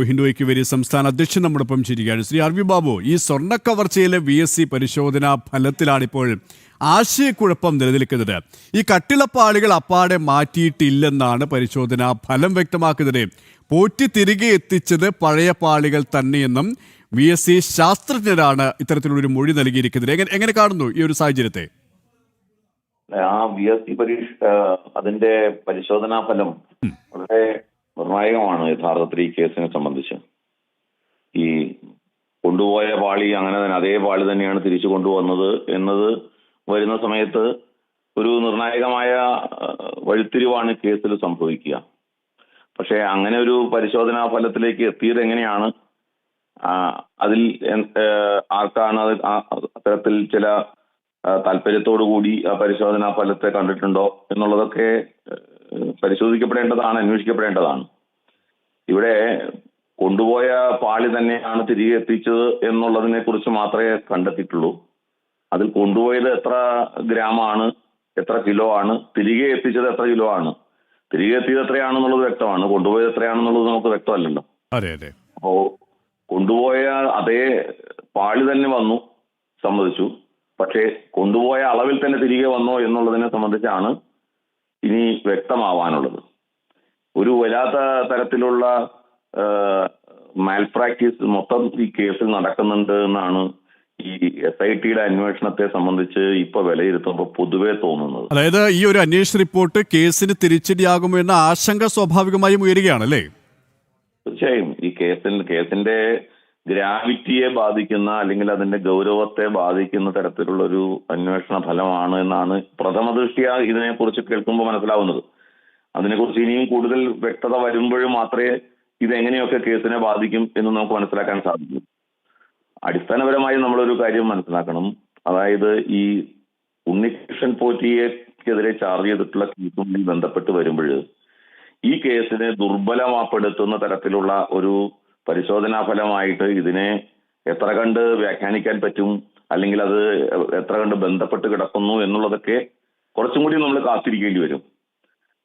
ഹിന്ദുയ്ക്ക് vary സംസ്ഥാന അധ്യക്ഷൻ നമ്മോടൊപ്പം ചിരിക്കുകയാണ്. ശ്രീ ആർ വി ബാബു ഈ സ്വർണ കവർച്ചയിലെ വി എസ് സി പരിശോധനാ ഫലത്തിലാണിപ്പോൾ ആശയക്കുഴപ്പം നിലനിൽക്കുന്നത്. ഈ കട്ടിളപ്പാളികൾ അപ്പാടെ മാറ്റിയിട്ടില്ലെന്നാണ് പരിശോധനാ ഫലം വ്യക്തമാക്കുന്നത്. പോറ്റി തിരികെ എത്തിച്ചത് പഴയ പാളികൾ തന്നെയെന്നും വി എസ് സി ശാസ്ത്രജ്ഞരാണ് ഇത്തരത്തിലുള്ളൊരു മൊഴി നൽകിയിരിക്കുന്നത്. എങ്ങനെ എങ്ങനെ കാണുന്നു ഈ ഒരു സാഹചര്യത്തെ? ആ വി എസ് സി പരീക്ഷ അതിന്റെ പരിശോധനാ ഫലം വളരെ നിർണായകമാണ് യഥാർത്ഥത്തിൽ ഈ കേസിനെ സംബന്ധിച്ച്. ഈ കൊണ്ടുപോയ പാളി അങ്ങനെ തന്നെ അതേ പാളി തന്നെയാണ് തിരിച്ചു കൊണ്ടുവന്നത് എന്നത് വരുന്ന സമയത്ത് ഒരു നിർണായകമായ വഴിത്തിരിവാണ് കേസിൽ സംഭവിക്കുക. പക്ഷേ അങ്ങനെ ഒരു പരിശോധനാ ഫലത്തിലേക്ക് എത്തിയത് എങ്ങനെയാണ്? അതിൽ ആർക്കാണ് അത് അത്തരത്തിൽ ചില താല്പര്യത്തോടു കൂടി ആ പരിശോധനാ ഫലത്തെ കണ്ടിട്ടുണ്ടോ എന്നുള്ളതൊക്കെ പരിശോധിക്കപ്പെടേണ്ടതാണ് അന്വേഷിക്കപ്പെടേണ്ടതാണ്. ഇവിടെ കൊണ്ടുപോയ പാളി തന്നെയാണ് തിരികെ എത്തിച്ചത് എന്നുള്ളതിനെ കുറിച്ച് മാത്രമേ കണ്ടെത്തിയിട്ടുള്ളൂ. അതിൽ കൊണ്ടുപോയത് എത്ര ഗ്രാമാണ് എത്ര കിലോ ആണ് തിരികെ എത്തിച്ചത് എത്ര കിലോ ആണ് തിരികെ എത്തിയത് എത്രയാണെന്നുള്ളത് വ്യക്തമാണ് കൊണ്ടുപോയത് എത്രയാണെന്നുള്ളത് നമുക്ക് വ്യക്തമല്ലല്ലോ. അതെ അതെ. അപ്പോ കൊണ്ടുപോയ അതേ പാളി തന്നെ വന്നു സമ്മതിച്ചു പക്ഷേ കൊണ്ടുപോയ അളവിൽ തന്നെ തിരികെ വന്നോ എന്നുള്ളതിനെ സംബന്ധിച്ചാണ് ഇനി വ്യക്തമാവാനുള്ളത്. ഒരു വല്ലാത്ത തരത്തിലുള്ള മാൽ പ്രാക്ടീസ് മൊത്തം ഈ കേസിൽ നടക്കുന്നുണ്ട് എന്നാണ് ഈ എസ് ഐ ടിയുടെ അന്വേഷണത്തെ സംബന്ധിച്ച് ഇപ്പൊ വിലയിരുത്തുമ്പോൾ പൊതുവെ തോന്നുന്നത്. അതായത് ഈ ഒരു അന്വേഷണ റിപ്പോർട്ട് കേസിന് തിരിച്ചടിയാകുമോ എന്ന ആശങ്ക സ്വാഭാവികമായും ഉയരുകയാണല്ലേ? തീർച്ചയായും. ഈ കേസിൽ കേസിന്റെ ഗ്രാവിറ്റിയെ ബാധിക്കുന്ന അല്ലെങ്കിൽ അതിന്റെ ഗൗരവത്തെ ബാധിക്കുന്ന തരത്തിലുള്ള ഒരു അന്വേഷണ ഫലമാണ് എന്നാണ് പ്രഥമ ദൃഷ്ടിയ ഇതിനെക്കുറിച്ച് കേൾക്കുമ്പോൾ മനസ്സിലാവുന്നത്. അതിനെക്കുറിച്ച് ഇനിയും കൂടുതൽ വ്യക്തത വരുമ്പോഴും മാത്രമേ ഇതെങ്ങനെയൊക്കെ കേസിനെ ബാധിക്കും എന്ന് നമുക്ക് മനസ്സിലാക്കാൻ സാധിക്കും. അടിസ്ഥാനപരമായി നമ്മളൊരു കാര്യം മനസ്സിലാക്കണം. അതായത് ഈ ഉണ്ണികൃഷ്ണൻ പോറ്റിയെക്കെതിരെ ചാർജ് ചെയ്തിട്ടുള്ള കേസുമായി ബന്ധപ്പെട്ട് വരുമ്പോൾ ഈ കേസിനെ ദുർബലമാപ്പെടുത്തുന്ന തരത്തിലുള്ള ഒരു പരിശോധനാ ഫലമായിട്ട് ഇതിനെ എത്ര കണ്ട് വ്യാഖ്യാനിക്കാൻ പറ്റും? അല്ലെങ്കിൽ അത് എത്ര കണ്ട് ബന്ധപ്പെട്ട് കിടക്കുന്നു എന്നുള്ളതൊക്കെ കുറച്ചും കൂടി നമ്മൾ കാത്തിരിക്കേണ്ടി വരും.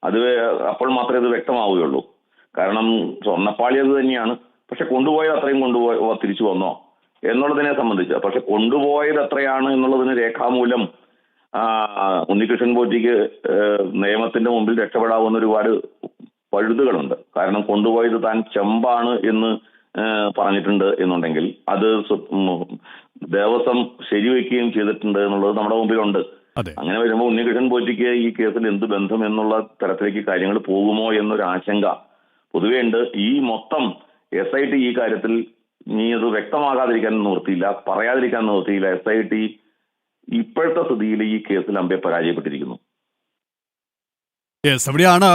അത് അപ്പോൾ മാത്രമേ അത് വ്യക്തമാവുകയുള്ളൂ. കാരണം സ്വർണപ്പാളി അത് തന്നെയാണ്. പക്ഷെ കൊണ്ടുപോയത് അത്രയും കൊണ്ടുപോയോ തിരിച്ചു വന്നോ? എന്നുള്ളതിനെ സംബന്ധിച്ച്. പക്ഷെ കൊണ്ടുപോയത് എത്രയാണ് എന്നുള്ളതിന് രേഖാമൂലം ഉണ്ണികൃഷ്ണൻ പോറ്റിക്ക് നിയമത്തിന്റെ മുമ്പിൽ രക്ഷപ്പെടാവുന്ന ഒരുപാട് പഴുതുകളുണ്ട്. കാരണം കൊണ്ടുപോയത് താൻ ചെമ്പാണ് എന്ന് പറഞ്ഞിട്ടുണ്ട് എന്നുണ്ടെങ്കിൽ അത് ദേവസ്വം ശരിവെക്കുകയും ചെയ്തിട്ടുണ്ട് എന്നുള്ളത് നമ്മുടെ മുമ്പിലുണ്ട്. അങ്ങനെ വരുമ്പോൾ ഉണ്ണികൃഷ്ണൻ പോറ്റിക്ക് ഈ കേസിൽ എന്ത് ബന്ധം എന്നുള്ള തരത്തിലേക്ക് കാര്യങ്ങൾ പോകുമോ എന്നൊരു ആശങ്ക പൊതുവേ ഉണ്ട്. ഈ മൊത്തം എസ് ഐ ടി ഈ കാര്യത്തിൽ നീ അത് വ്യക്തമാകാതിരിക്കാൻ നിവൃത്തിയില്ല പറയാതിരിക്കാൻ നിവൃത്തിയില്ല. എസ് ഐ ടി ഇപ്പോഴത്തെ സ്ഥിതിയിൽ ഈ കേസിൽ അമ്പെ പരാജയപ്പെട്ടിരിക്കുന്നു. യെസ് അവിടെയാണ്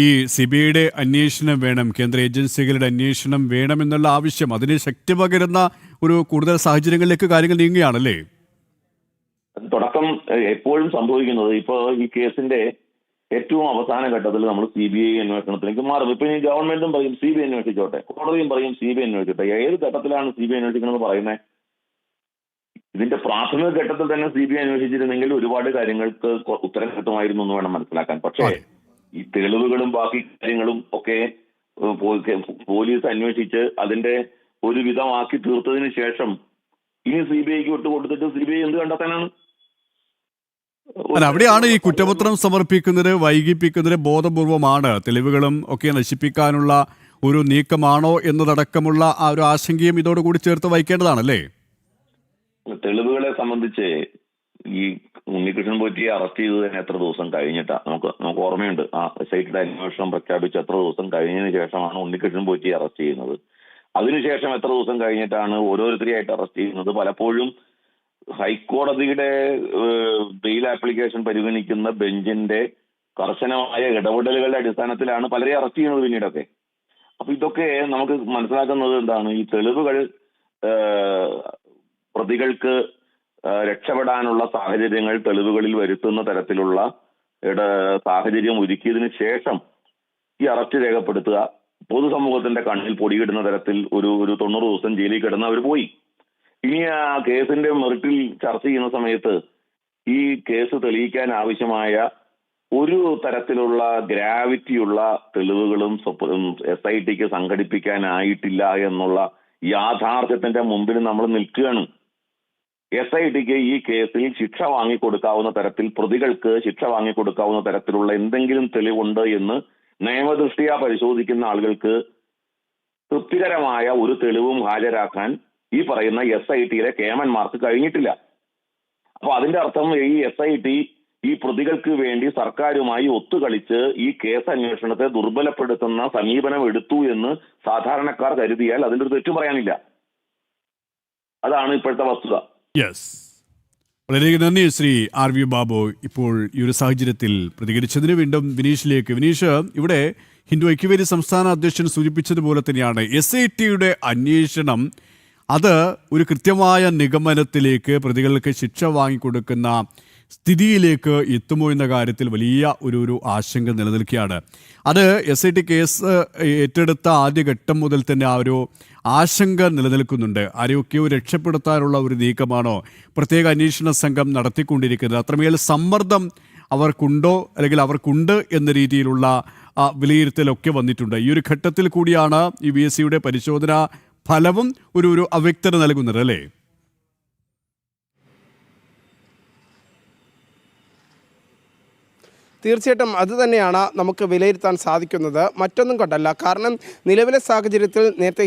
ഈ സി ബി ഐയുടെ അന്വേഷണം വേണം കേന്ദ്ര ഏജൻസികളുടെ അന്വേഷണം വേണമെന്നുള്ള ആവശ്യം. അതിന് ശക്തി പകരുന്ന ഒരു കൂടുതൽ സാഹചര്യങ്ങളിലേക്ക് കാര്യങ്ങൾ നീങ്ങുകയാണല്ലേ? തുടക്കം എപ്പോഴും സംഭവിക്കുന്നത് ഇപ്പൊ ഈ കേസിന്റെ ഏറ്റവും അവസാന ഘട്ടത്തിൽ നമ്മൾ സി ബി ഐ അന്വേഷണത്തിലേക്ക് മാറും. ഇപ്പൊ ഈ ഗവൺമെന്റും പറയും സി ബി ഐ അന്വേഷിച്ചോട്ടെ കോടതിയും പറയും സി ബി ഐ അന്വേഷിച്ചോട്ടെ. ഏത് ഘട്ടത്തിലാണ് സി ബി ഐ അന്വേഷിക്കണമെന്ന് പറയുന്നത് ഇതിന്റെ പ്രാഥമിക ഘട്ടത്തിൽ തന്നെ സി ബി ഐ അന്വേഷിച്ചിരുന്നെങ്കിൽ ഒരുപാട് കാര്യങ്ങൾക്ക് ഉത്തരം കിട്ടുമായിരുന്നു എന്ന് വേണം മനസ്സിലാക്കാൻ. പക്ഷേ ഈ തെളിവുകളും ബാക്കി കാര്യങ്ങളും ഒക്കെ പോലീസ് അന്വേഷിച്ച് അതിന്റെ ഒരു വിധമാക്കി തീർത്തതിന് ശേഷം ഇനി സി ബി ഐക്ക് വിട്ടു കൊടുത്തിട്ട് സി ബി ഐ എന്ത് കണ്ടെത്താനാണ്? അവിടെയാണ് ഈ കുറ്റപത്രം സമർപ്പിക്കുന്നത് വൈകിപ്പിക്കുന്നത് ബോധപൂർവമാണ്. തെളിവുകളും ഒക്കെ നശിപ്പിക്കാനുള്ള ഒരു നീക്കമാണോ എന്നതടക്കമുള്ള ആ ഒരു ആശങ്കയും ഇതോടുകൂടി ചേർത്ത് വഹിക്കേണ്ടതാണല്ലേ? തെളിവുകളെ സംബന്ധിച്ച് ഈ ഉണ്ണികൃഷ്ണൻ പോറ്റിയെ അറസ്റ്റ് ചെയ്തത് തന്നെ എത്ര ദിവസം കഴിഞ്ഞിട്ടാ? നമുക്ക് നമുക്ക് ഓർമ്മയുണ്ട്. ആ എസ് ഐ ടിയുടെ അന്വേഷണം പ്രഖ്യാപിച്ച് എത്ര ദിവസം കഴിഞ്ഞതിന് ശേഷമാണ് ഉണ്ണികൃഷ്ണൻ പോറ്റിയെ അറസ്റ്റ് ചെയ്യുന്നത്. അതിനുശേഷം എത്ര ദിവസം കഴിഞ്ഞിട്ടാണ് ഓരോരുത്തരെയായിട്ട് അറസ്റ്റ് ചെയ്യുന്നത്? പലപ്പോഴും ഹൈക്കോടതിയുടെ ബെയിൽ ആപ്ലിക്കേഷൻ പരിഗണിക്കുന്ന ബെഞ്ചിന്റെ കർശനമായ ഇടപെടലുകളുടെ അടിസ്ഥാനത്തിലാണ് പലരെയും അറസ്റ്റ് ചെയ്യുന്നത് പിന്നീടൊക്കെ. അപ്പൊ ഇതൊക്കെ നമുക്ക് മനസ്സിലാക്കുന്നത് എന്താണ്? ഈ തെളിവുകൾ പ്രതികൾക്ക് രക്ഷപ്പെടാനുള്ള സാഹചര്യങ്ങൾ തെളിവുകളിൽ വരുത്തുന്ന തരത്തിലുള്ള സാഹചര്യം ഒരുക്കിയതിനു ശേഷം ഈ അറസ്റ്റ് രേഖപ്പെടുത്തുക. പൊതുസമൂഹത്തിന്റെ കണ്ണിൽ പൊടിയിടുന്ന തരത്തിൽ ഒരു ഒരു തൊണ്ണൂറ് ദിവസം ജയിലിൽ കിടന്ന് അവർ പോയി. ഇനി ആ കേസിന്റെ മെറിറ്റിൽ ചർച്ച ചെയ്യുന്ന സമയത്ത് ഈ കേസ് തെളിയിക്കാൻ ആവശ്യമായ ഒരു തരത്തിലുള്ള ഗ്രാവിറ്റിയുള്ള തെളിവുകളും എസ് ഐ ടിക്ക് സംഘടിപ്പിക്കാനായിട്ടില്ല എന്നുള്ള യാഥാർത്ഥ്യത്തിന്റെ മുമ്പിൽ നമ്മൾ നിൽക്കുകയാണ്. എസ് ഐ ഡിക്ക് ഈ കേസിൽ ശിക്ഷ വാങ്ങിക്കൊടുക്കാവുന്ന തരത്തിൽ പ്രതികൾക്ക് ശിക്ഷ വാങ്ങിക്കൊടുക്കാവുന്ന തരത്തിലുള്ള എന്തെങ്കിലും തെളിവുണ്ട് എന്ന് നിയമദൃഷ്ടിയാ പരിശോധിക്കുന്ന ആളുകൾക്ക് തൃപ്തികരമായ ഒരു തെളിവും ഹാജരാക്കാൻ ഈ പറയുന്ന എസ് ഐ ടിയിലെ കേമന്മാർക്ക് കഴിഞ്ഞിട്ടില്ല. അപ്പൊ അതിന്റെ അർത്ഥം ഈ എസ് ഐ ടി ഈ പ്രതികൾക്ക് വേണ്ടി സർക്കാരുമായി ഒത്തുകളിച്ച് ഈ കേസ് അന്വേഷണത്തെ ദുർബലപ്പെടുത്തുന്ന സമീപനം എടുത്തു എന്ന് സാധാരണക്കാർ കരുതിയാൽ അതിന്റെ ഒരു തെറ്റു പറയാനില്ല. അതാണ് ഇപ്പോഴത്തെ വസ്തുത. യെസ് വളരെയധികം നന്ദി ശ്രീ ആർ വി ബാബു. ഇപ്പോൾ ഈ ഒരു സാഹചര്യത്തിൽ പ്രതികരിച്ചതിന് വീണ്ടും വിനീഷിലേക്ക്. വിനീഷ് ഇവിടെ ഹിന്ദു ഐക്യവേദി സംസ്ഥാന അധ്യക്ഷൻ സൂചിപ്പിച്ചതുപോലെ തന്നെയാണ് എസ് ഐ ടിയുടെ അന്വേഷണം. അത് ഒരു കൃത്യമായ നിഗമനത്തിലേക്ക് പ്രതികൾക്ക് ശിക്ഷ വാങ്ങിക്കൊടുക്കുന്ന സ്ഥിതിയിലേക്ക് എത്തുമോ എന്ന കാര്യത്തിൽ വലിയ ഒരു ഒരു ആശങ്ക നിലനിൽക്കുകയാണ്. അത് എസ് ഐ ടി കേസ് ഏറ്റെടുത്ത ആദ്യഘട്ടം മുതൽ തന്നെ ആ ഒരു ആശങ്ക നിലനിൽക്കുന്നുണ്ട്. ആരെയൊക്കെയോ രക്ഷപ്പെടുത്താനുള്ള ഒരു നീക്കമാണോ പ്രത്യേക അന്വേഷണ സംഘം നടത്തിക്കൊണ്ടിരിക്കുന്നത്? അത്രമേൽ സമ്മർദ്ദം അവർക്കുണ്ടോ? അല്ലെങ്കിൽ അവർക്കുണ്ട് എന്ന രീതിയിലുള്ള വിലയിരുത്തലൊക്കെ വന്നിട്ടുണ്ട്. ഈ ഒരു ഘട്ടത്തിൽ കൂടിയാണ് ഈ ബി പരിശോധന ഫലവും ഒരു ഒരു അവ്യക്തത നൽകുന്നത് അല്ലേ? തീർച്ചയായിട്ടും അത് തന്നെയാണ് നമുക്ക് വിലയിരുത്താൻ സാധിക്കുന്നത്. മറ്റൊന്നും കൊണ്ടല്ല. കാരണം നിലവിലെ സാഹചര്യത്തിൽ നേരത്തെ